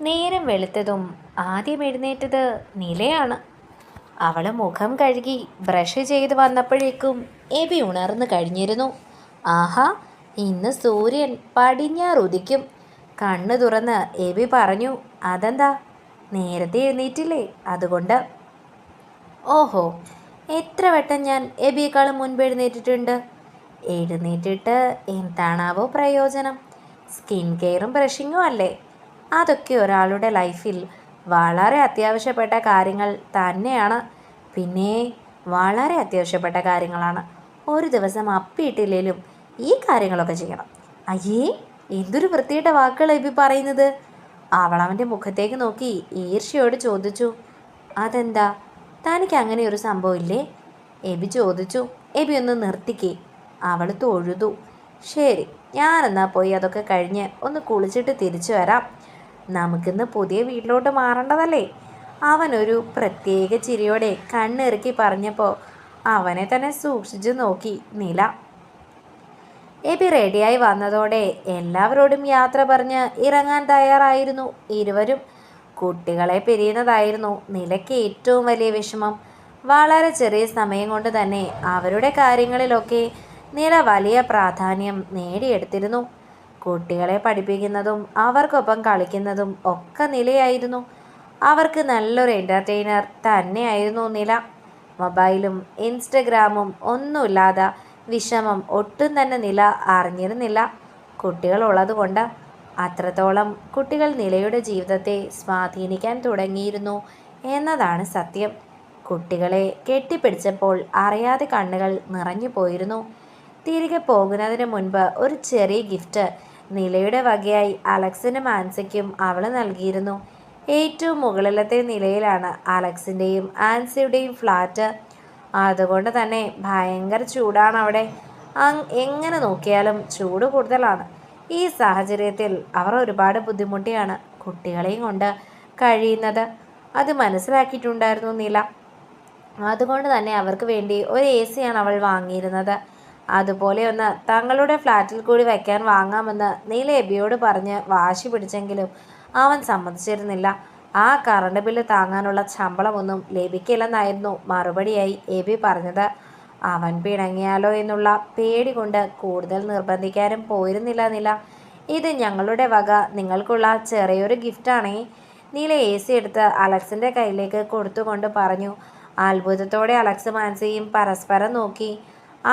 നേരം വെളുത്തതും ആദ്യം എഴുന്നേറ്റത് നിലയാണ്. അവൾ മുഖം കഴുകി ബ്രഷ് ചെയ്ത് വന്നപ്പോഴേക്കും എബി ഉണർന്നു കഴിഞ്ഞിരുന്നു. ആഹാ ഇന്ന് സൂര്യൻ പടിഞ്ഞാറുദിക്കും കണ്ണു തുറന്ന് എബി പറഞ്ഞു അതെന്താ? നേരത്തെ എഴുന്നേറ്റില്ലേ? അതുകൊണ്ട്. ഓഹോ എത്ര വട്ടം ഞാൻ എബിയേക്കാളും മുൻപ് എഴുന്നേറ്റിട്ടുണ്ട്? എഴുന്നേറ്റിട്ട് എന്താണാവോ പ്രയോജനം? സ്കിൻ കെയറും ബ്രഷിങ്ങും അല്ലേ? അതൊക്കെ ഒരാളുടെ ലൈഫിൽ വളരെ അത്യാവശ്യപ്പെട്ട കാര്യങ്ങൾ തന്നെയാണ്. പിന്നെ വളരെ അത്യാവശ്യപ്പെട്ട കാര്യങ്ങളാണ്. ഒരു ദിവസം അപ്പിയിട്ടില്ലെങ്കിലും ഈ കാര്യങ്ങളൊക്കെ ചെയ്യണം. അയ്യേ എന്തൊരു വൃത്തിയുടെ വാക്കുകൾ എബി പറയുന്നത്? അവൾ അവന്റെ മുഖത്തേക്ക് നോക്കി ഈർഷ്യയോട് ചോദിച്ചു അതെന്താ? തനിക്ക് അങ്ങനെ ഒരു സംഭവമില്ലേ എബി ചോദിച്ചു എബി ഒന്ന് നിർത്തിക്കേ. അവൾ തൊഴുതു. ശരി ഞാനെന്നാ പോയി അതൊക്കെ കഴിഞ്ഞ് ഒന്ന് കുളിച്ചിട്ട് തിരിച്ചു വരാം. നമുക്കിന്ന് പുതിയ വീട്ടിലോട്ട് മാറേണ്ടതല്ലേ? അവനൊരു പ്രത്യേക ചിരിയോടെ കണ്ണിറുക്കി പറഞ്ഞപ്പോൾ അവനെ തന്നെ സൂക്ഷിച്ചു നോക്കി നില. എബി റെഡിയായി വന്നതോടെ എല്ലാവരോടും യാത്ര പറഞ്ഞ് ഇറങ്ങാൻ തയ്യാറായിരുന്നു ഇരുവരും. കുട്ടികളെ പിരിയുന്നതായിരുന്നു നിലയ്ക്ക് ഏറ്റവും വലിയ വിഷമം. വളരെ ചെറിയ സമയം കൊണ്ട് തന്നെ അവരുടെ കാര്യങ്ങളിലൊക്കെ നില വലിയ പ്രാധാന്യം നേടിയെടുത്തിരുന്നു. കുട്ടികളെ പഠിപ്പിക്കുന്നതും അവർക്കൊപ്പം കളിക്കുന്നതും ഒക്കെ നിലയായിരുന്നു. അവർക്ക് നല്ലൊരു എന്റർടൈനർ തന്നെയായിരുന്നു നില. മൊബൈലും ഇൻസ്റ്റഗ്രാമും ഒന്നുമില്ലാതെ വിഷമം ഒട്ടും തന്നെ നില അറിഞ്ഞിരുന്നില്ല. കുട്ടികളുള്ളതുകൊണ്ട് അത്രത്തോളം കുട്ടികൾ നിലയുടെ ജീവിതത്തെ സ്വാധീനിക്കാൻ തുടങ്ങിയിരുന്നു എന്നതാണ് സത്യം. കുട്ടികളെ കെട്ടിപ്പിടിച്ചപ്പോൾ അറിയാതെ കണ്ണുകൾ നിറഞ്ഞു പോയിരുന്നു. തിരികെ പോകുന്നതിന് മുൻപ് ഒരു ചെറിയ ഗിഫ്റ്റ് നിലയുടെ വകയായി അലക്സിനും ആൻസിക്കും അവൾ നൽകിയിരുന്നു. ഏറ്റവും മുകളിലത്തെ നിലയിലാണ് അലക്സിന്റെയും ആൻസിയുടെയും ഫ്ലാറ്റ്. അതുകൊണ്ട് തന്നെ ഭയങ്കര ചൂടാണ് അവിടെ എങ്ങനെ നോക്കിയാലും ചൂട് കൂടുതലാണ്. ഈ സാഹചര്യത്തിൽ അവർ ഒരുപാട് ബുദ്ധിമുട്ടിയാണ് കുട്ടികളെയും കൊണ്ട് കഴിയുന്നത്. അത് മനസ്സിലാക്കിയിട്ടുണ്ടായിരുന്നു നില. അതുകൊണ്ട് തന്നെ അവർക്ക് വേണ്ടി ഒരു എ സിയാണ് അവൾ വാങ്ങിയിരുന്നത്. അതുപോലെ ഒന്ന് തങ്ങളുടെ ഫ്ലാറ്റിൽ കൂടി വയ്ക്കാൻ വാങ്ങാമെന്ന് നീല എബിയോട് പറഞ്ഞ് വാശി പിടിച്ചെങ്കിലും അവൻ സമ്മതിച്ചിരുന്നില്ല. ആ കറണ്ട് ബില്ല് താങ്ങാനുള്ള ശമ്പളമൊന്നും ലഭിക്കില്ലെന്നായിരുന്നു മറുപടിയായി എബി പറഞ്ഞത്. അവൻ പിണങ്ങിയാലോ എന്നുള്ള പേടി കൊണ്ട് കൂടുതൽ നിർബന്ധിക്കാനും പോയിരുന്നില്ല നില. ഇത് ഞങ്ങളുടെ വക നിങ്ങൾക്കുള്ള ചെറിയൊരു ഗിഫ്റ്റാണേ നീല എ സി എടുത്ത് അലക്സിന്റെ കയ്യിലേക്ക് കൊടുത്തുകൊണ്ട് പറഞ്ഞു. അത്ഭുതത്തോടെ അലക്സ് മാൻസിയും പരസ്പരം നോക്കി.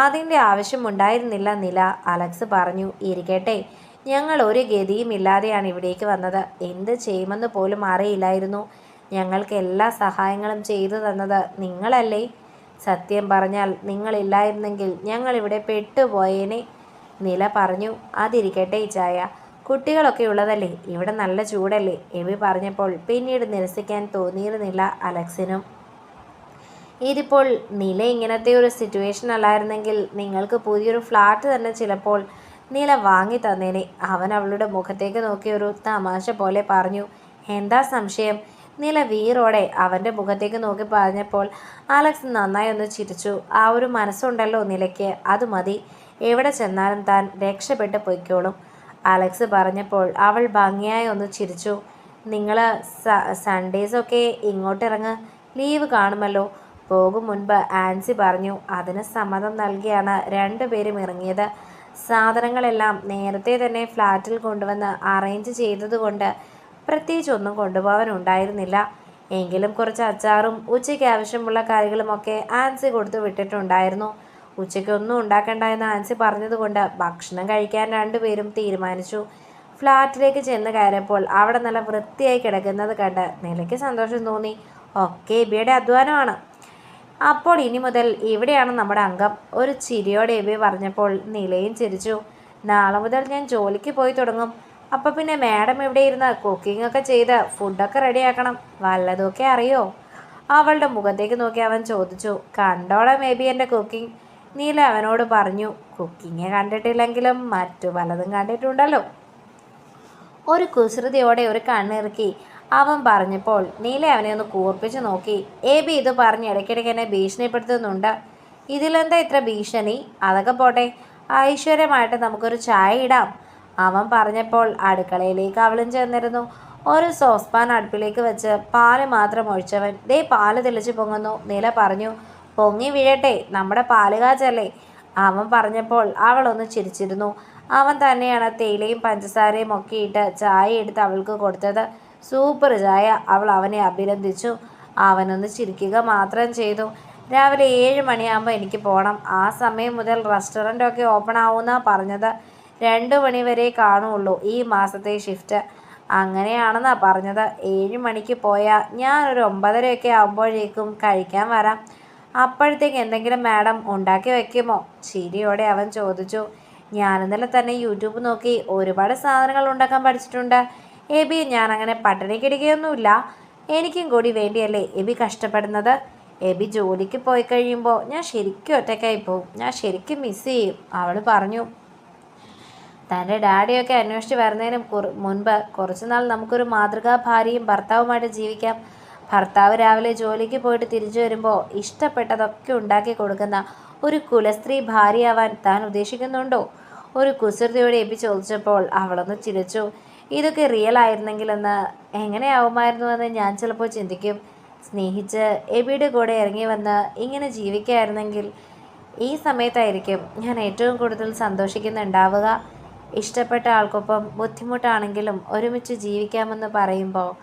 അതിന്റെ ആവശ്യമുണ്ടായിരുന്നില്ല നില. അലക്സ് പറഞ്ഞു ഇരിക്കട്ടെ. ഞങ്ങൾ ഒരു ഗതിയും ഇല്ലാതെയാണ് ഇവിടേക്ക് വന്നത്. എന്ത് ചെയ്യുമെന്ന് പോലും അറിയില്ലായിരുന്നു. ഞങ്ങൾക്ക് എല്ലാ സഹായങ്ങളും ചെയ്തു തന്നത് നിങ്ങളല്ലേ? സത്യം പറഞ്ഞാൽ നിങ്ങളില്ലായിരുന്നെങ്കിൽ ഞങ്ങളിവിടെ പെട്ടുപോയേനെ. നില പറഞ്ഞു അതിരിക്കട്ടെ ചായ. കുട്ടികളൊക്കെ ഉള്ളതല്ലേ? ഇവിടെ നല്ല ചൂടല്ലേ? എബി പറഞ്ഞപ്പോൾ പിന്നീട് നിരസിക്കാൻ തോന്നിയിരുന്നില്ല അലക്സിനും. ഇതിപ്പോൾ നില ഇങ്ങനത്തെ ഒരു സിറ്റുവേഷൻ അല്ലായിരുന്നെങ്കിൽ നിങ്ങൾക്ക് പുതിയൊരു ഫ്ലാറ്റ് തന്നെ ചിലപ്പോൾ നില വാങ്ങി തന്നേനെ. അവൻ അവളുടെ മുഖത്തേക്ക് നോക്കി ഒരു തമാശ പോലെ പറഞ്ഞു എന്താ സംശയം? നില വീറോടെ അവന്റെ മുഖത്തേക്ക് നോക്കി പറഞ്ഞപ്പോൾ അലക്സ് നന്നായി ഒന്ന് ചിരിച്ചു. ആ ഒരു മനസ്സുണ്ടല്ലോ നിലയ്ക്ക്. അത് മതി. എവിടെ ചെന്നാലും താൻ രക്ഷപ്പെട്ട് പൊയ്ക്കോളും. അലക്സ് പറഞ്ഞപ്പോൾ അവൾ ഭംഗിയായി ഒന്ന് ചിരിച്ചു. നിങ്ങൾ സൺഡേസൊക്കെ ഇങ്ങോട്ടിറങ്ങ്. ലീവ് കാണുമല്ലോ. പോകും മുൻപ് ആൻസി പറഞ്ഞു അതിന് സമ്മതം നൽകിയാണ് രണ്ടുപേരും ഇറങ്ങിയത്. സാധനങ്ങളെല്ലാം നേരത്തെ തന്നെ ഫ്ലാറ്റിൽ കൊണ്ടുവന്ന് അറേഞ്ച് ചെയ്തതുകൊണ്ട് പ്രത്യേകിച്ച് ഒന്നും കൊണ്ടുപോകാനുണ്ടായിരുന്നില്ല എങ്കിലും കുറച്ച് അച്ചാറും ഉച്ചയ്ക്ക് ആവശ്യമുള്ള കാര്യങ്ങളുമൊക്കെ ആൻസി കൊടുത്തു വിട്ടിട്ടുണ്ടായിരുന്നു. ഉച്ചയ്ക്ക് ഒന്നും ഉണ്ടാക്കണ്ട എന്ന് ആൻസി പറഞ്ഞതുകൊണ്ട് ഭക്ഷണം കഴിക്കാൻ രണ്ടുപേരും തീരുമാനിച്ചു. ഫ്ലാറ്റിലേക്ക് ചെന്ന് കയറിയപ്പോൾ അവിടെ നല്ല വൃത്തിയായി കിടക്കുന്നത് കണ്ട് നിലയ്ക്ക് സന്തോഷം തോന്നി. ഒക്കെ ബിയുടെ അധ്വാനമാണ്. അപ്പോൾ ഇനി മുതൽ ഇവിടെയാണ് നമ്മുടെ അംഗം. ഒരു ചിരിയോടെ എബി പറഞ്ഞപ്പോൾ നിലയും ചിരിച്ചു. നാളെ മുതൽ ഞാൻ ജോലിക്ക് പോയി തുടങ്ങും. അപ്പം പിന്നെ മാഡം ഇവിടെ ഇരുന്ന് കുക്കിംഗ് ഒക്കെ ചെയ്ത് ഫുഡൊക്കെ റെഡിയാക്കണം വല്ലതൊക്കെ അറിയോ? അവളുടെ മുഖത്തേക്ക് നോക്കി അവൻ ചോദിച്ചു. കണ്ടോളാം മേ ബി എന്റെ കുക്കിംഗ് നീല അവനോട് പറഞ്ഞു കുക്കിങ് കണ്ടിട്ടില്ലെങ്കിലും മറ്റു പലതും കണ്ടിട്ടുണ്ടല്ലോ. ഒരു കുസൃതിയോടെ ഒരു കണ്ണിറുക്കി അവൻ പറഞ്ഞപ്പോൾ നീല അവനെ ഒന്ന് കൂർപ്പിച്ച് നോക്കി. എ ബി ഇത് പറഞ്ഞ് ഇടയ്ക്കിടയ്ക്ക് എന്നെ ഭീഷണിപ്പെടുത്തുന്നുണ്ട്. ഇതിലെന്താ ഇത്ര ഭീഷണി? അതൊക്കെ പോട്ടെ. ഐശ്വര്യമായിട്ട് നമുക്കൊരു ചായ ഇടാം. അവൻ പറഞ്ഞപ്പോൾ അടുക്കളയിലേക്ക് അവളും ചെന്നിരുന്നു. ഒരു സോസ്പാൻ അടുപ്പിലേക്ക് വെച്ച് പാൽ മാത്രം ഒഴിച്ചവൻ ദേ പാൽ തെളിച്ച് പൊങ്ങുന്നു. നില പറഞ്ഞു പൊങ്ങി വീഴട്ടെ. നമ്മുടെ പാൽ കാച്ചല്ലേ അവൻ പറഞ്ഞപ്പോൾ അവളൊന്ന് ചിരിച്ചിരുന്നു. അവൻ തന്നെയാണ് തേയിലയും പഞ്ചസാരയും ഒക്കെ ഇട്ട് ചായ എടുത്ത് അവൾക്ക് കൊടുത്തത്. സൂപ്പർ ചായ അവൾ അവനെ അഭിനന്ദിച്ചു. അവനൊന്ന് ചിരിക്കുക മാത്രം ചെയ്തു. രാവിലെ ഏഴ് മണിയാകുമ്പോൾ എനിക്ക് പോകണം ആ സമയം മുതൽ റെസ്റ്റോറന്റൊക്കെ ഓപ്പൺ ആവുമെന്നാണ് പറഞ്ഞത്. രണ്ട് മണി വരെ കാണുള്ളൂ ഈ മാസത്തെ ഷിഫ്റ്റ് അങ്ങനെയാണെന്നാണ് പറഞ്ഞത്. ഏഴ് മണിക്ക് പോയാൽ ഞാനൊരു ഒമ്പതരയൊക്കെ ആകുമ്പോഴേക്കും കഴിക്കാൻ വരാം. അപ്പോഴത്തേക്ക് എന്തെങ്കിലും മാഡം ഉണ്ടാക്കി വയ്ക്കുമോ ചിരിയോടെ അവൻ ചോദിച്ചു. ഞാനിന്നലെ തന്നെ യൂട്യൂബ് നോക്കി ഒരുപാട് സാധനങ്ങൾ ഉണ്ടാക്കാൻ പഠിച്ചിട്ടുണ്ട്. എബി ഞാൻ അങ്ങനെ പട്ടിണി കിടക്കുകയൊന്നുമില്ല എനിക്കും കൂടി വേണ്ടിയല്ലേ എബി കഷ്ടപ്പെടുന്നത്. എബി ജോലിക്ക് പോയി കഴിയുമ്പോൾ ഞാൻ ശരിക്കും ഒറ്റയ്ക്കായി പോകും ഞാൻ ശരിക്കും മിസ് ചെയ്യും. അവൾ പറഞ്ഞു. തന്റെ ഡാഡിയൊക്കെ അന്വേഷിച്ച് വരുന്നതിന് മുൻപ് കുറച്ചുനാൾ നമുക്കൊരു മാതൃകാ ഭാര്യയും ഭർത്താവുമായിട്ട് ജീവിക്കാം. ഭർത്താവ് രാവിലെ ജോലിക്ക് പോയിട്ട് തിരിച്ചു വരുമ്പോൾ ഇഷ്ടപ്പെട്ടതൊക്കെ ഉണ്ടാക്കി കൊടുക്കുന്ന ഒരു കുലസ്ത്രീ ഭാര്യയാവാൻ താൻ ഉദ്ദേശിക്കുന്നുണ്ടോ? ഒരു കുസൃതിയോടെ എബി ചോദിച്ചപ്പോൾ അവളൊന്ന് ചിരിച്ചു. ഇതൊക്കെ റിയൽ ആയിരുന്നെങ്കിലെന്ന് എങ്ങനെയാവുമായിരുന്നുവെന്ന് ഞാൻ ചിലപ്പോൾ ചിന്തിക്കും. സ്നേഹിച്ച് എബിയുടെ കൂടെ ഇറങ്ങി വന്ന് ഇങ്ങനെ ജീവിക്കുകയായിരുന്നെങ്കിൽ ഈ സമയത്തായിരിക്കും ഞാൻ ഏറ്റവും കൂടുതൽ സന്തോഷിക്കുന്നുണ്ടാവുക. ഇഷ്ടപ്പെട്ട ആൾക്കൊപ്പം ബുദ്ധിമുട്ടാണെങ്കിലും ഒരുമിച്ച് ജീവിക്കാമെന്ന് പറയുമ്പോൾ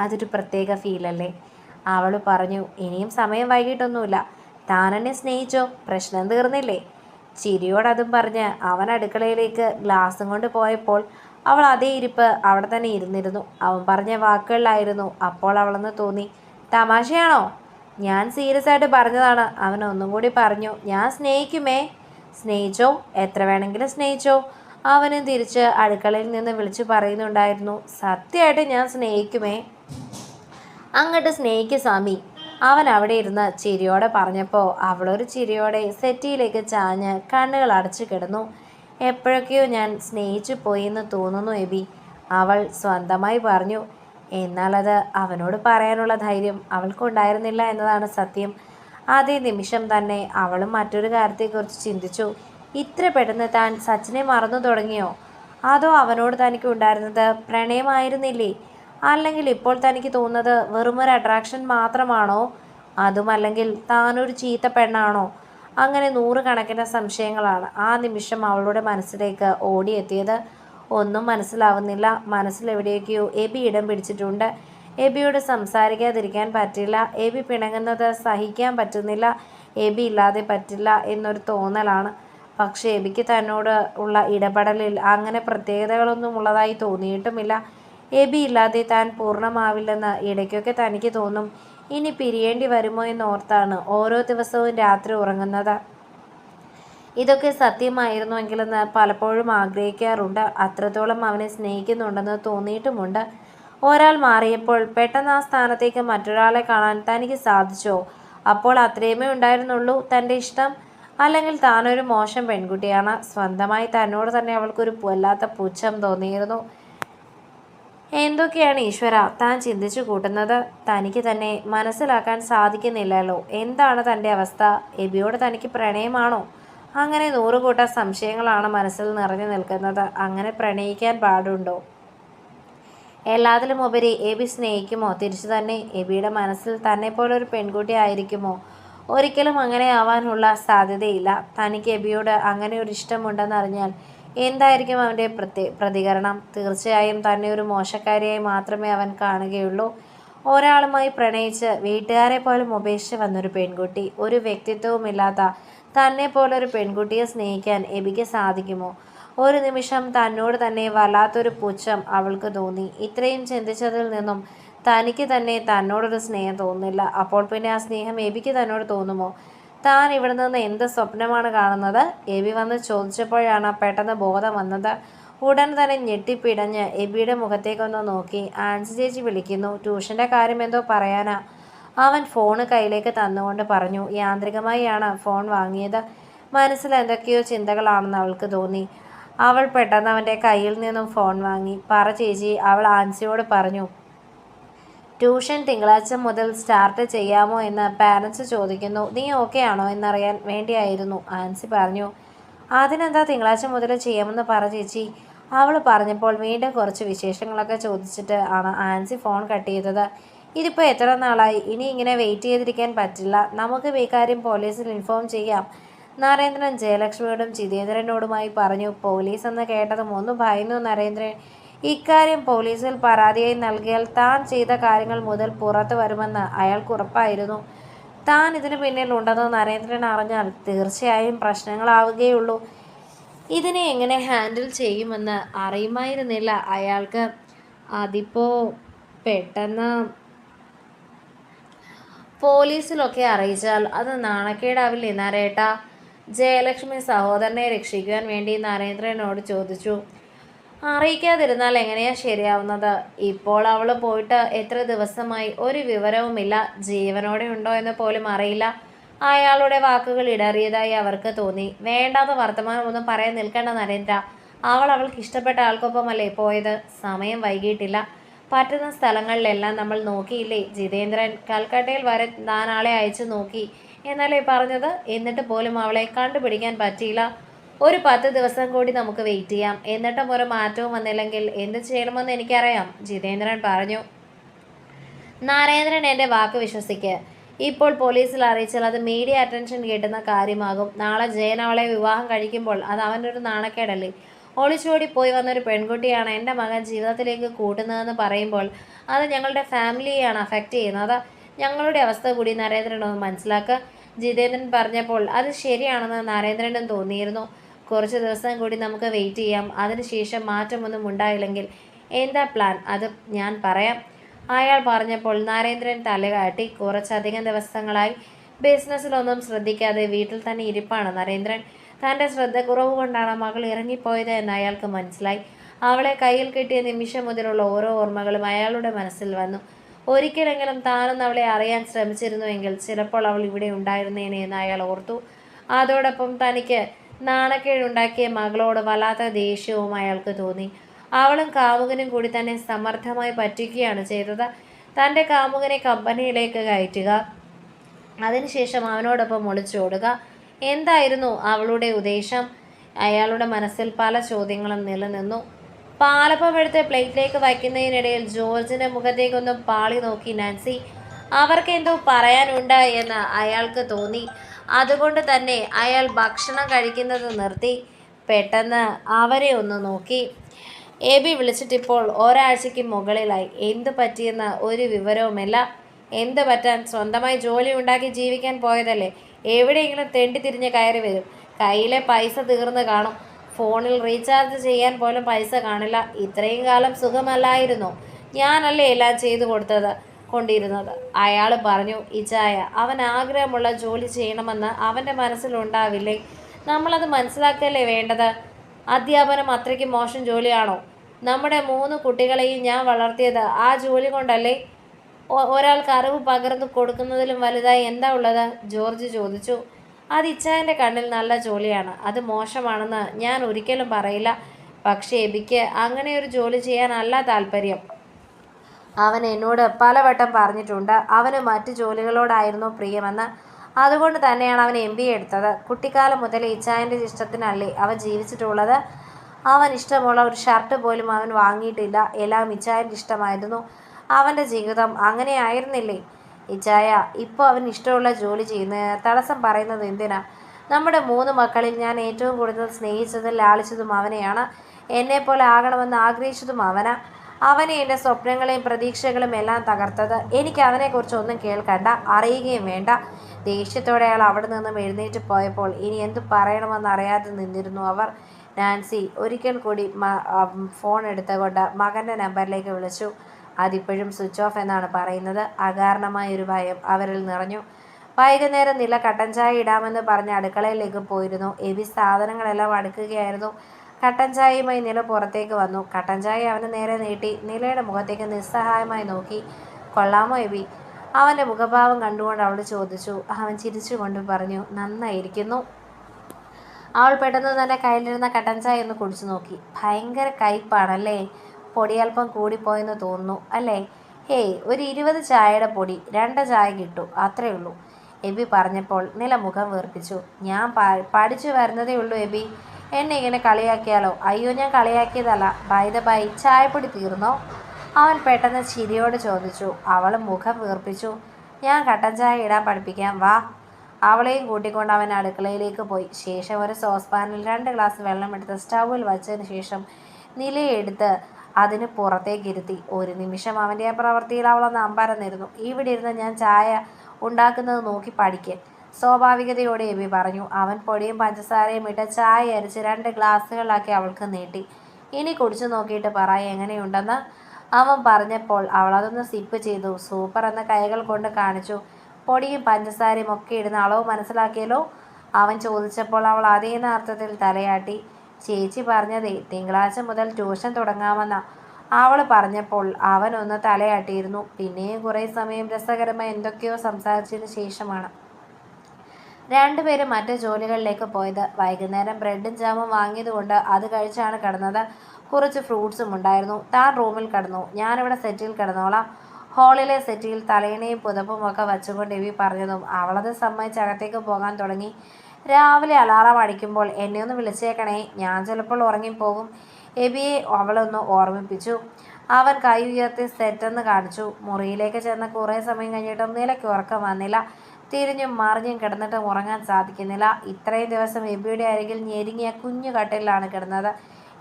അതൊരു പ്രത്യേക ഫീലല്ലേ അവൾ പറഞ്ഞു ഇനിയും സമയം വൈകിട്ടൊന്നുമില്ല. താനെന്നെ സ്നേഹിച്ചോ? പ്രശ്നം തീർന്നില്ലേ? ചിരിയോടതും പറഞ്ഞ് അവൻ അടുക്കളയിലേക്ക് ഗ്ലാസും കൊണ്ട് പോയപ്പോൾ അവൾ അതേ ഇരിപ്പ് അവിടെ തന്നെ ഇരുന്നിരുന്നു. അവൻ പറഞ്ഞ വാക്കുകളിലായിരുന്നു അപ്പോൾ അവളെന്ന് തോന്നി. തമാശയാണോ? ഞാൻ സീരിയസ് ആയിട്ട് പറഞ്ഞതാണ്. അവൻ ഒന്നും കൂടി പറഞ്ഞു. ഞാൻ സ്നേഹിക്കുമേ. സ്നേഹിച്ചോ? എത്ര വേണമെങ്കിലും സ്നേഹിച്ചോ? അവനും തിരിച്ച് അടുക്കളയിൽ നിന്ന് വിളിച്ചു പറയുന്നുണ്ടായിരുന്നു. സത്യമായിട്ട് ഞാൻ സ്നേഹിക്കുമേ. അങ്ങോട്ട് സ്നേഹിക്കും സ്വാമി. അവൻ അവിടെ ഇരുന്ന് ചിരിയോടെ പറഞ്ഞപ്പോൾ അവളൊരു ചിരിയോടെ സെറ്റിയിലേക്ക് ചാഞ്ഞ് കണ്ണുകൾ അടച്ചു കിടന്നു. എപ്പോഴൊക്കെയോ ഞാൻ സ്നേഹിച്ചു പോയി എന്ന് തോന്നുന്നു എബി. അവൾ സ്വന്തമായി പറഞ്ഞു എന്നാൽ അത് അവനോട് പറയാനുള്ള ധൈര്യം അവൾക്കുണ്ടായിരുന്നില്ല എന്നതാണ് സത്യം. അതേ നിമിഷം തന്നെ അവളും മറ്റൊരു കാര്യത്തെക്കുറിച്ച് ചിന്തിച്ചു. ഇത്ര പെട്ടെന്ന് താൻ സച്ചിനെ മറന്നു തുടങ്ങിയോ? അതോ അവനോട് തനിക്ക് ഉണ്ടായിരുന്നത് പ്രണയമായിരുന്നില്ലേ? അല്ലെങ്കിൽ ഇപ്പോൾ തനിക്ക് തോന്നുന്നത് വെറുമൊരു അട്രാക്ഷൻ മാത്രമാണോ? അതുമല്ലെങ്കിൽ താനൊരു ചീത്ത പെണ്ണാണോ? അങ്ങനെ നൂറുകണക്കിന് സംശയങ്ങളാണ്. ആ നിമിഷം അവളുടെ മനസ്സിലേക്ക് ഓടിയെത്തിയത്. ഒന്നും മനസ്സിലാവുന്നില്ല. മനസ്സിലെവിടെയൊക്കെയോ എബി ഇടം പിടിച്ചിട്ടുണ്ട്. എബിയോട് സംസാരിക്കാതിരിക്കാൻ പറ്റില്ല. എബി പിണങ്ങുന്നത് സഹിക്കാൻ പറ്റുന്നില്ല. എബി ഇല്ലാതെ പറ്റില്ല എന്നൊരു തോന്നലാണ്. പക്ഷേ എബിക്ക് തന്നോട് ഉള്ള ഇടപെടലിൽ അങ്ങനെ പ്രത്യേകതകളൊന്നും ഉള്ളതായി തോന്നിയിട്ടുമില്ല. എബി ഇല്ലാതെ താൻ പൂർണമാവില്ലെന്ന് ഇടയ്ക്കൊക്കെ തനിക്ക് തോന്നും. ഇനി പിരിയേണ്ടി വരുമോ എന്നോർത്താണ് ഓരോ ദിവസവും രാത്രി ഉറങ്ങുന്നത്. ഇതൊക്കെ സത്യമായിരുന്നുവെങ്കിലെന്ന് പലപ്പോഴും ആഗ്രഹിക്കാറുണ്ട്. അത്രത്തോളം അവനെ സ്നേഹിക്കുന്നുണ്ടെന്ന് തോന്നിയിട്ടുമുണ്ട്. ഒരാൾ മാറിയപ്പോൾ പെട്ടെന്ന് ആ സ്ഥാനത്തേക്ക് മറ്റൊരാളെ കാണാൻ തനിക്ക് സാധിച്ചോ? അപ്പോൾ അത്രയുമേ ഉണ്ടായിരുന്നുള്ളൂ തന്റെ ഇഷ്ടം? അല്ലെങ്കിൽ താനൊരു മോശം പെൺകുട്ടിയാണ്? സ്വന്തമായി തന്നോട് തന്നെ അവൾക്കൊരു വല്ലാത്ത പുച്ഛം തോന്നിയിരുന്നു. എന്തൊക്കെയാണ് ഈശ്വര താൻ ചിന്തിച്ചു കൂട്ടുന്നത്? തനിക്ക് തന്നെ മനസ്സിലാക്കാൻ സാധിക്കുന്നില്ലല്ലോ. എന്താണ് തന്റെ അവസ്ഥ? എബിയോട് തനിക്ക് പ്രണയമാണോ? അങ്ങനെ നൂറുകൂട്ട സംശയങ്ങളാണ് മനസ്സിൽ നിറഞ്ഞു നിൽക്കുന്നത്. അങ്ങനെ പ്രണയിക്കാൻ പാടുണ്ടോ? എല്ലാത്തിലും ഉപരി എബി സ്നേഹിക്കുമോ? തിരിച്ചു തന്നെ എബിയുടെ മനസ്സിൽ തന്നെ പോലെ ഒരു പെൺകുട്ടി ആയിരിക്കുമോ? ഒരിക്കലും അങ്ങനെ ആവാനുള്ള സാധ്യതയില്ല. തനിക്ക് എബിയോട് അങ്ങനെ ഒരു ഇഷ്ടമുണ്ടെന്നറിഞ്ഞാൽ എന്തായിരിക്കും അവന്റെ പ്രത്യ പ്രതികരണം? തീർച്ചയായും തന്നെ ഒരു മോശക്കാരിയായി മാത്രമേ അവൻ കാണുകയുള്ളൂ. ഒരാളുമായി പ്രണയിച്ച് വീട്ടുകാരെ പോലും ഉപേക്ഷിച്ച് വന്നൊരു പെൺകുട്ടി ഒരു വ്യക്തിത്വവുമില്ലാത്ത തന്നെ പോലൊരു പെൺകുട്ടിയെ സ്നേഹിക്കാൻ എബിക്ക് സാധിക്കുമോ? ഒരു നിമിഷം തന്നോട് തന്നെ വല്ലാത്തൊരു പുച്ഛം അവൾക്ക് തോന്നി. ഇത്രയും ചിന്തിച്ചതിൽ നിന്നും തനിക്ക് തന്നെ തന്നോടൊരു സ്നേഹം തോന്നുന്നില്ല. അപ്പോൾ പിന്നെ ആ സ്നേഹം എബിക്ക് തന്നോട് തോന്നുമോ? താൻ ഇവിടെ നിന്ന് എന്ത് സ്വപ്നമാണ് കാണുന്നത്? എബി വന്ന് ചോദിച്ചപ്പോഴാണ് പെട്ടെന്ന് ബോധം വന്നത്. ഉടൻ തന്നെ ഞെട്ടിപ്പിടഞ്ഞ് എബിയുടെ മുഖത്തേക്കൊന്ന് നോക്കി. ആൻസി ചേച്ചി വിളിക്കുന്നു. ട്യൂഷന്റെ കാര്യം എന്തോ പറയാനാ. അവൻ ഫോണ് കയ്യിലേക്ക് തന്നുകൊണ്ട് പറഞ്ഞു. യാന്ത്രികമായാണ് ഫോൺ വാങ്ങിയത്. മനസ്സിൽ എന്തൊക്കെയോ ചിന്തകളാണെന്ന് അവൾക്ക് തോന്നി. അവൾ പെട്ടെന്ന് അവന്റെ കയ്യിൽ നിന്നും ഫോൺ വാങ്ങി. പറ ചേച്ചി അവൾ ആൻസിയോട് പറഞ്ഞു. ട്യൂഷൻ തിങ്കളാഴ്ച മുതൽ സ്റ്റാർട്ട് ചെയ്യാമോ എന്ന് പാരൻസ് ചോദിക്കുന്നു. നീ ഓക്കെ ആണോ? എന്നറിയാൻ വേണ്ടിയായിരുന്നു. ആൻസി പറഞ്ഞു അതിനെന്താ തിങ്കളാഴ്ച മുതൽ ചെയ്യാമെന്ന് പറ ചേച്ചി. അവൾ പറഞ്ഞപ്പോൾ വീണ്ടും കുറച്ച് വിശേഷങ്ങളൊക്കെ ചോദിച്ചിട്ട് ആണ് ആൻസി ഫോൺ കട്ട് ചെയ്തത്. ഇതിപ്പോൾ എത്ര നാളായി? ഇനി ഇങ്ങനെ വെയിറ്റ് ചെയ്തിരിക്കാൻ പറ്റില്ല. നമുക്ക് ഈ കാര്യം പോലീസിൽ ഇൻഫോം ചെയ്യാം. നരേന്ദ്രൻ ജയലക്ഷ്മിയോടും ജിതേന്ദ്രനോടുമായി പറഞ്ഞു. പോലീസ് എന്ന് കേട്ടതും ഒന്ന് ഭയന്നു നരേന്ദ്രൻ. ഇക്കാര്യം പോലീസിൽ പരാതിയായി നൽകിയാൽ താൻ ചെയ്ത കാര്യങ്ങൾ മുതൽ പുറത്തു വരുമെന്ന് അയാൾക്ക് ഉറപ്പായിരുന്നു. താൻ ഇതിനു പിന്നിലുണ്ടെന്ന് നരേന്ദ്രൻ അറിഞ്ഞാൽ തീർച്ചയായും പ്രശ്നങ്ങളാവുകയുള്ളൂ. ഇതിനെ എങ്ങനെ ഹാൻഡിൽ ചെയ്യുമെന്ന് അറിയുമായിരുന്നില്ല അയാൾക്ക്. അതിപ്പോ പെട്ടെന്ന് പോലീസിലൊക്കെ അറിയിച്ചാൽ അത് നാണക്കേടാവില്ലേ നരേട്ട ജയലക്ഷ്മി സഹോദരനെ രക്ഷിക്കുവാൻ വേണ്ടി നരേന്ദ്രനോട് ചോദിച്ചു. അറിയിക്കാതിരുന്നാൽ എങ്ങനെയാ ശരിയാവുന്നത്? ഇപ്പോൾ അവൾ പോയിട്ട് എത്ര ദിവസമായി ഒരു വിവരവുമില്ല. ജീവനോടെ ഉണ്ടോ എന്ന് പോലും അറിയില്ല. അയാളുടെ വാക്കുകൾ ഇടറിയതായി അവർക്ക് തോന്നി. വേണ്ടാത്ത വർത്തമാനമൊന്നും പറയാൻ നിൽക്കേണ്ട നരേന്ദ്ര. അവൾ അവൾക്ക് ഇഷ്ടപ്പെട്ട ആൾക്കൊപ്പമല്ലേ പോയത്? സമയം വൈകിട്ടില്ല പറ്റുന്ന സ്ഥലങ്ങളിലെല്ലാം നമ്മൾ നോക്കിയില്ലേ? ജിതേന്ദ്രൻ കൽക്കട്ടയിൽ വരെ താൻ ആളെ അയച്ചു നോക്കി. എന്നാലേ പറഞ്ഞത്? എന്നിട്ട് പോലും അവളെ കണ്ടുപിടിക്കാൻ പറ്റിയില്ല. ഒരു പത്ത് ദിവസം കൂടി നമുക്ക് വെയിറ്റ് ചെയ്യാം. എന്നിട്ടും ഒരു മാറ്റവും വന്നില്ലെങ്കിൽ എന്ത് ചെയ്യണമെന്ന് എനിക്കറിയാം. ജിതേന്ദ്രൻ പറഞ്ഞു. നാരേന്ദ്രൻ എന്റെ വാക്ക് വിശ്വസിക്ക്. ഇപ്പോൾ പോലീസിൽ അറിയിച്ചാൽ അത് മീഡിയ അറ്റൻഷൻ കിട്ടുന്ന കാര്യമാകും. നാളെ ജയൻ അവളെ വിവാഹം കഴിക്കുമ്പോൾ അത് അവനൊരു നാണക്കേടല്ലേ? ഒളിച്ചോടി പോയി വന്നൊരു പെൺകുട്ടിയാണ് എന്റെ മകൻ ജീവിതത്തിലേക്ക് കൂട്ടുന്നതെന്ന് പറയുമ്പോൾ അത് ഞങ്ങളുടെ ഫാമിലിയെയാണ് അഫക്റ്റ് ചെയ്യുന്നത്. ഞങ്ങളുടെ അവസ്ഥ കൂടി നരേന്ദ്രനൊന്ന് മനസ്സിലാക്കുക ജിതേന്ദ്രൻ പറഞ്ഞപ്പോൾ അത് ശരിയാണെന്ന് നരേന്ദ്രനും തോന്നിയിരുന്നു. കുറച്ച് ദിവസം കൂടി നമുക്ക് വെയിറ്റ് ചെയ്യാം. അതിനുശേഷം മാറ്റമൊന്നും ഉണ്ടായില്ലെങ്കിൽ എന്താ പ്ലാൻ അത് ഞാൻ പറയാം. അയാൾ പറഞ്ഞപ്പോൾ നരേന്ദ്രൻ തലകാട്ടി കുറച്ചധികം ദിവസങ്ങളായി ബിസിനസ്സിലൊന്നും ശ്രദ്ധിക്കാതെ വീട്ടിൽ തന്നെ ഇരിപ്പാണ് നരേന്ദ്രൻ. തന്റെ ശ്രദ്ധക്കുറവ് കൊണ്ടാണ് മകൾ ഇറങ്ങിപ്പോയത് എന്ന് അയാൾക്ക് മനസ്സിലായി. അവളെ കയ്യിൽ കിട്ടിയ നിമിഷം മുതലുള്ള ഓരോ ഓർമ്മകളും അയാളുടെ മനസ്സിൽ വന്നു. ഒരിക്കലെങ്കിലും താനൊന്ന് അവളെ അറിയാൻ ശ്രമിച്ചിരുന്നുവെങ്കിൽ ചിലപ്പോൾ അവൾ ഇവിടെ ഉണ്ടായിരുന്നേനെ എന്ന് അയാൾ ഓർത്തു. അതോടൊപ്പം തനിക്ക് നാണക്കേടുണ്ടാക്കിയ മകളോട് വല്ലാത്ത ദേഷ്യവും അയാൾക്ക് തോന്നി. അവളും കാമുകനും കൂടി തന്നെ സമർത്ഥമായി പറ്റിക്കുകയാണ് ചെയ്തത്. തന്റെ കാമുകനെ കമ്പനിയിലേക്ക് കയറ്റുക. അതിനുശേഷം അവനോടൊപ്പം ഒളിച്ചോടുക എന്തായിരുന്നു അവളുടെ ഉദ്ദേശം? അയാളുടെ മനസ്സിൽ പല ചോദ്യങ്ങളും നിലനിന്നു. പാലപ്പം എടുത്ത് പ്ലേറ്റിലേക്ക് വയ്ക്കുന്നതിനിടയിൽ ജോർജിന്റെ മുഖത്തേക്കൊന്ന് പാളി നോക്കി നാൻസി. അവർക്കെന്തോ പറയാനുണ്ട് എന്ന് അയാൾക്ക് തോന്നി. അതുകൊണ്ട് തന്നെ അയാൾ ഭക്ഷണം കഴിക്കുന്നത് നിർത്തി. പെട്ടെന്ന് അവരെ ഒന്ന് നോക്കി. എ ബി വിളിച്ചിട്ടിപ്പോൾ ഒരാഴ്ചയ്ക്ക് മുകളിലായി. എന്ത് പറ്റിയെന്ന് ഒരു വിവരവുമില്ല. എന്ത് പറ്റാൻ സ്വന്തമായി ജോലി ഉണ്ടാക്കി ജീവിക്കാൻ പോയതല്ലേ? എവിടെയെങ്കിലും തെണ്ടി തിരിഞ്ഞ് കയറി വരും. കയ്യിലെ പൈസ തീർന്ന് കാണും. ഫോണിൽ റീചാർജ് ചെയ്യാൻ പോലും പൈസ കാണില്ല. ഇത്രയും കാലം സുഖമല്ലായിരുന്നു. ഞാനല്ലേ എല്ലാം ചെയ്തു കൊടുത്തത്? കൊണ്ടിരുന്നത്. അയാൾ പറഞ്ഞു ഇജായ അവൻ ആഗ്രഹമുള്ള ജോലി ചെയ്യണമെന്ന് അവന്റെ മനസ്സിലുണ്ടാവില്ലേ? നമ്മളത് മനസ്സിലാക്കല്ലേ വേണ്ടത്? അധ്യാപനം അത്രയ്ക്ക് മോശം ജോലിയാണോ? നമ്മുടെ മൂന്ന് കുട്ടികളെയും ഞാൻ വളർത്തിയത് ആ ജോലി കൊണ്ടല്ലേ? ഒരാൾക്ക് അറിവ് പകർന്നു കൊടുക്കുന്നതിലും വലുതായി എന്താ ഉള്ളത്? ജോർജ് ചോദിച്ചു. അത് ഇച്ചായന്റെ കണ്ണിൽ നല്ല ജോലിയാണ്. അത് മോശമാണെന്ന് ഞാൻ ഒരിക്കലും പറയില്ല. പക്ഷേ എബിക്ക് അങ്ങനെ ഒരു ജോലി ചെയ്യാനല്ല താല്പര്യം. അവൻ എന്നോട് പലവട്ടം പറഞ്ഞിട്ടുണ്ട്. അവന് മറ്റു ജോലികളോടായിരുന്നു പ്രിയമെന്ന്. അതുകൊണ്ട് തന്നെയാണ് അവൻ എം ബി എടുത്തത്. കുട്ടിക്കാലം മുതൽ ഇച്ചായന്റെ ഇഷ്ടത്തിനല്ലേ അവൻ ജീവിച്ചിട്ടുള്ളത്. അവൻ ഇഷ്ടമുള്ള ഒരു ഷർട്ട് പോലും അവൻ വാങ്ങിയിട്ടില്ല. എല്ലാം ഇച്ചായന്റെ ഇഷ്ടമായിരുന്നു. അവന്റെ ജീവിതം അങ്ങനെ ആയിരുന്നില്ലേ? ഇച്ചായ ഇപ്പോൾ അവൻ ഇഷ്ടമുള്ള ജോലി ചെയ്യുന്ന തടസ്സം പറയുന്നത് എന്തിനാ? നമ്മുടെ മൂന്ന് മക്കളിൽ ഞാൻ ഏറ്റവും കൂടുതൽ സ്നേഹിച്ചതും ലാളിച്ചതും അവനെയാണ്. എന്നെപ്പോലെ ആകണമെന്ന് ആഗ്രഹിച്ചതും അവനാ. അവനെ എന്റെ സ്വപ്നങ്ങളെയും പ്രതീക്ഷകളും എല്ലാം തകർത്തത്. എനിക്ക് അവനെക്കുറിച്ച് ഒന്നും കേൾക്കണ്ട അറിയുകയും വേണ്ട. ദേഷ്യത്തോടെ അയാൾ അവിടെ നിന്നും എഴുന്നേറ്റ് പോയപ്പോൾ ഇനി എന്തു പറയണമെന്ന് അറിയാതെ നിന്നിരുന്നു അവർ. നാൻസി ഒരിക്കൽ കൂടി ഫോൺ എടുത്തുകൊണ്ട് മകന്റെ നമ്പറിലേക്ക് വിളിച്ചു. അതിപ്പോഴും സ്വിച്ച് ഓഫ് എന്നാണ് പറയുന്നത്. അകാരണമായ ഒരു ഭയം അവരിൽ നിറഞ്ഞു. വൈകുന്നേരം നില കട്ടൻ ചായ ഇടാമെന്ന് പറഞ്ഞ് അടുക്കളയിലേക്ക് പോയിരുന്നു. എബി സാധനങ്ങളെല്ലാം അടുക്കുകയായിരുന്നു. കട്ടൻ ചായയുമായി നില പുറത്തേക്ക് വന്നു. കട്ടൻ ചായ അവന് നേരെ നീട്ടി നിലയുടെ മുഖത്തേക്ക് നിസ്സഹായമായി നോക്കി. കൊള്ളാമോ എബി? അവന്റെ മുഖഭാവം കണ്ടുകൊണ്ട് അവൾ ചോദിച്ചു. അവൻ ചിരിച്ചുകൊണ്ട് പറഞ്ഞു നന്നായിരിക്കുന്നു. അവൾ പെട്ടെന്ന് തന്നെ കയ്യിലിരുന്ന കട്ടൻ ചായ ഒന്ന് കുടിച്ചു നോക്കി. ഭയങ്കര കയ്പാണല്ലേ? പൊടി അല്പം കൂടിപ്പോയെന്ന് തോന്നുന്നു അല്ലേ? ഹേയ് ഒരു ഇരുപത് ചായയുടെ പൊടി രണ്ട് ചായ കിട്ടു അത്രേ ഉള്ളൂ. എബി പറഞ്ഞപ്പോൾ നില മുഖം വീർപ്പിച്ചു. ഞാൻ പഠിച്ചു വരുന്നതേ ഉള്ളൂ എബി. എന്നെ ഇങ്ങനെ കളിയാക്കിയാലോ? അയ്യോ ഞാൻ കളിയാക്കിയതല്ല. ബൈദ ബൈ ചായപ്പൊടി തീർന്നോ? അവൻ പെട്ടെന്ന് ചിരിയോട് ചോദിച്ചു. അവൾ മുഖം വീർപ്പിച്ചു. ഞാൻ കട്ടൻ ചായ ഇടാൻ പഠിപ്പിക്കാം വാ. അവളെയും കൂട്ടിക്കൊണ്ട് അവൻ അടുക്കളയിലേക്ക് പോയി. ശേഷം ഒരു സോസ്പാനിൽ രണ്ട് ഗ്ലാസ് വെള്ളം വെള്ളമെടുത്ത് സ്റ്റൗവിൽ വച്ചതിന് ശേഷം നിലയെടുത്ത് അതിന് പുറത്തേക്ക് ഇരുത്തി. ഒരു നിമിഷം അവന്റെ ആ പ്രവൃത്തിയിൽ അവളൊന്ന് അമ്പരന്നിരുന്നു. ഇവിടെ ഇരുന്ന് ഞാൻ ചായ ഉണ്ടാക്കുന്നത് നോക്കി പഠിക്ക്. സ്വാഭാവികതയോടെ എബി പറഞ്ഞു. അവൻ പൊടിയും പഞ്ചസാരയും ഇട്ട ചായ അരിച്ച് രണ്ട് ഗ്ലാസ്സുകളാക്കി അവൾക്ക് നീട്ടി. ഇനി കുടിച്ചു നോക്കിയിട്ട് പറ എങ്ങനെയുണ്ടെന്ന്? അവൻ പറഞ്ഞപ്പോൾ അവൾ അതൊന്ന് സിപ്പ് ചെയ്തു. സൂപ്പർ എന്ന കൈകൾ കൊണ്ട് കാണിച്ചു. പൊടിയും പഞ്ചസാരയും ഒക്കെ ഇടുന്ന അളവ് മനസ്സിലാക്കിയല്ലോ? അവൻ ചോദിച്ചപ്പോൾ അവൾ അതേ അർത്ഥത്തിൽ തലയാട്ടി. ചേച്ചി പറഞ്ഞതേ തിങ്കളാഴ്ച മുതൽ ട്യൂഷൻ തുടങ്ങാമെന്ന. അവൾ പറഞ്ഞപ്പോൾ അവൻ ഒന്ന് തലയാട്ടിയിരുന്നു. പിന്നെയും കുറേ സമയം രസകരമായി എന്തൊക്കെയോ സംസാരിച്ചതിന് ശേഷമാണ്. രണ്ടുപേരും മറ്റു ജോലികളിലേക്ക് പോയത്. വൈകുന്നേരം ബ്രെഡും ജാമും വാങ്ങിയതുകൊണ്ട് അത് കഴിച്ചാണ് കിടന്നത്. കുറച്ച് ഫ്രൂട്ട്സും ഉണ്ടായിരുന്നു. താൻ റൂമിൽ കിടന്നു. ഞാനിവിടെ സെറ്റിൽ കിടന്നോളാം. ഹാളിലെ സെറ്റിയിൽ തലയിണയും പുതപ്പും ഒക്കെ വച്ചുകൊണ്ട് എവി പറഞ്ഞതും. അവളത് സമ്മതിച്ച് അകത്തേക്ക് പോകാൻ തുടങ്ങി. രാവിലെ അലാറം അടിക്കുമ്പോൾ എന്നെ ഒന്ന് വിളിച്ചേക്കണേ. ഞാൻ ചിലപ്പോൾ ഉറങ്ങിപ്പോകും. എബിയെ അവളൊന്ന് ഓർമ്മിപ്പിച്ചു. അവൻ കൈ ഉയർത്തി സെറ്റെന്ന് കാണിച്ചു. മുറിയിലേക്ക് ചെന്ന് കുറേ സമയം കഴിഞ്ഞിട്ടും നിലയ്ക്ക് ഉറക്കം വന്നില്ല. തിരിഞ്ഞും മറിഞ്ഞും കിടന്നിട്ട് ഉറങ്ങാൻ സാധിക്കുന്നില്ല. ഇത്രയും ദിവസം എബിയുടെ അരികിൽ ഞെരുങ്ങിയ കുഞ്ഞു കട്ടിലാണ് കിടന്നത്.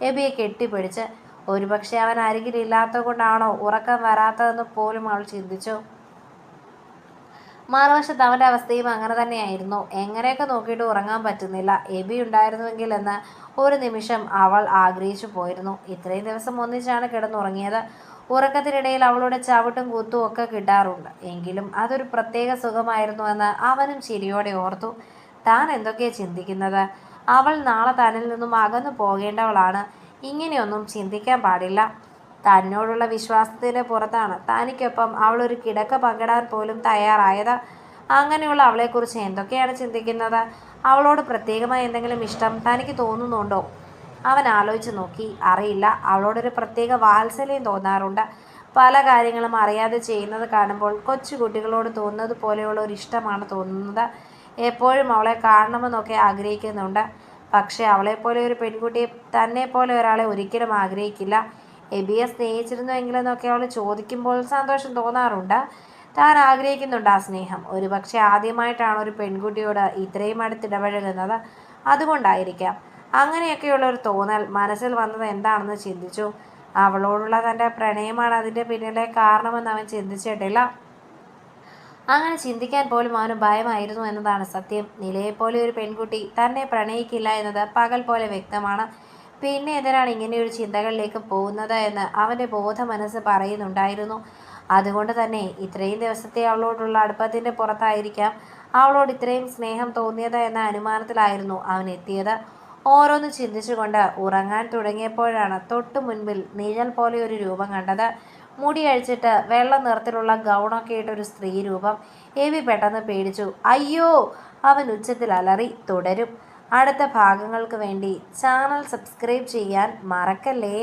എബിയെ കെട്ടിപ്പിടിച്ച് ഒരുപക്ഷെ അവൻ അരികിലില്ലാത്തത് കൊണ്ടാണോ ഉറക്കം വരാത്തതെന്ന് പോലും അവൾ ചിന്തിച്ചു. മറുവശത്ത് അവന്റെ അവസ്ഥയും അങ്ങനെ തന്നെയായിരുന്നു. എങ്ങനെയൊക്കെ നോക്കിയിട്ട് ഉറങ്ങാൻ പറ്റുന്നില്ല. എബി ഉണ്ടായിരുന്നുവെങ്കിൽ എന്ന് ഒരു നിമിഷം അവൾ ആഗ്രഹിച്ചു പോയിരുന്നു. ഇത്രയും ദിവസം ഒന്നിച്ചാണ് കിടന്നുറങ്ങിയത്. ഉറക്കത്തിനിടയിൽ അവളുടെ ചവിട്ടും കൂത്തും ഒക്കെ കിട്ടാറുണ്ട്. എങ്കിലും അതൊരു പ്രത്യേക സുഖമായിരുന്നുവെന്ന് അവനും ചിരിയോടെ ഓർത്തു. താൻ എന്തൊക്കെയാണ് ചിന്തിക്കുന്നത്? അവൾ നാളെ തന്നിൽ നിന്നും അകന്നു പോകേണ്ടവളാണ്. ഇങ്ങനെയൊന്നും ചിന്തിക്കാൻ പാടില്ല. തന്നോടുള്ള വിശ്വാസത്തിന് പുറത്താണ്. തനിക്കൊപ്പം അവളൊരു കിടക്ക പങ്കിടാൻ പോലും തയ്യാറായത്. അങ്ങനെയുള്ള അവളെക്കുറിച്ച് എന്തൊക്കെയാണ് ചിന്തിക്കുന്നത്? അവളോട് പ്രത്യേകമായി എന്തെങ്കിലും ഇഷ്ടം തനിക്ക് തോന്നുന്നുണ്ടോ? അവൻ ആലോചിച്ച് നോക്കി. അറിയില്ല. അവളോടൊരു പ്രത്യേക വാത്സല്യം തോന്നാറുണ്ട്. പല കാര്യങ്ങളും അറിയാതെ ചെയ്യുന്നത് കാണുമ്പോൾ കൊച്ചുകുട്ടികളോട് തോന്നുന്നത് പോലെയുള്ള ഒരു ഇഷ്ടമാണ് തോന്നുന്നത്. എപ്പോഴും അവളെ കാണണമെന്നൊക്കെ ആഗ്രഹിക്കുന്നുണ്ട്. പക്ഷേ അവളെപ്പോലെ ഒരു പെൺകുട്ടിയെ തന്നെ പോലെ ഒരാളെ ഒരിക്കലും ആഗ്രഹിക്കില്ല. എബിയെ സ്നേഹിച്ചിരുന്നുവെങ്കിലെന്നൊക്കെ അവൾ ചോദിക്കുമ്പോൾ സന്തോഷം തോന്നാറുണ്ട്. താൻ ആഗ്രഹിക്കുന്നുണ്ട് ആ സ്നേഹം. ഒരുപക്ഷെ ആദ്യമായിട്ടാണ് ഒരു പെൺകുട്ടിയോട് ഇത്രയും അടുത്തിടപഴകുന്നത്. അതുകൊണ്ടായിരിക്കാം. അങ്ങനെയൊക്കെയുള്ള ഒരു തോന്നൽ മനസ്സിൽ വന്നത് എന്താണെന്ന് ചിന്തിച്ചു. അവളോടുള്ള തന്റെ പ്രണയമാണ് അതിന്റെ പിന്നിലെ കാരണമെന്ന് അവൻ ചിന്തിച്ചിട്ടില്ല. അങ്ങനെ ചിന്തിക്കാൻ പോലും അവന് ഭയമായിരുന്നു എന്നതാണ് സത്യം. നിലയെപ്പോലെ ഒരു പെൺകുട്ടി തന്നെ പ്രണയിക്കില്ല എന്നത് പകൽ പോലെ വ്യക്തമാണ്. പിന്നെ എന്തിനാണ് ഇങ്ങനെയൊരു ചിന്തകളിലേക്ക് പോകുന്നത് എന്ന് അവന്റെ ബോധ മനസ്സ് പറയുന്നുണ്ടായിരുന്നു. അതുകൊണ്ട് തന്നെ ഇത്രയും ദിവസത്തെ അവളോടുള്ള അടുപ്പത്തിന്റെ പുറത്തായിരിക്കാം അവളോട് ഇത്രയും സ്നേഹം തോന്നിയത് എന്ന അനുമാനത്തിലായിരുന്നു അവൻ എത്തിയത്. ഓരോന്ന് ചിന്തിച്ചുകൊണ്ട് ഉറങ്ങാൻ തുടങ്ങിയപ്പോഴാണ് തൊട്ടു മുൻപിൽ നിഴൽ പോലെ ഒരു രൂപം കണ്ടത്. മുടി അഴിച്ചിട്ട് വെള്ള നിറത്തിലുള്ള ഗൗണൊക്കെ ഇട്ടൊരു സ്ത്രീ രൂപം. എവി പെട്ടെന്ന് പേടിച്ചു. അയ്യോ അവൻ ഉച്ചത്തിൽ അലറി തുടരും. അടുത്ത ഭാഗങ്ങൾക്ക് വേണ്ടി ചാനൽ സബ്സ്ക്രൈബ് ചെയ്യാൻ മറക്കല്ലേ?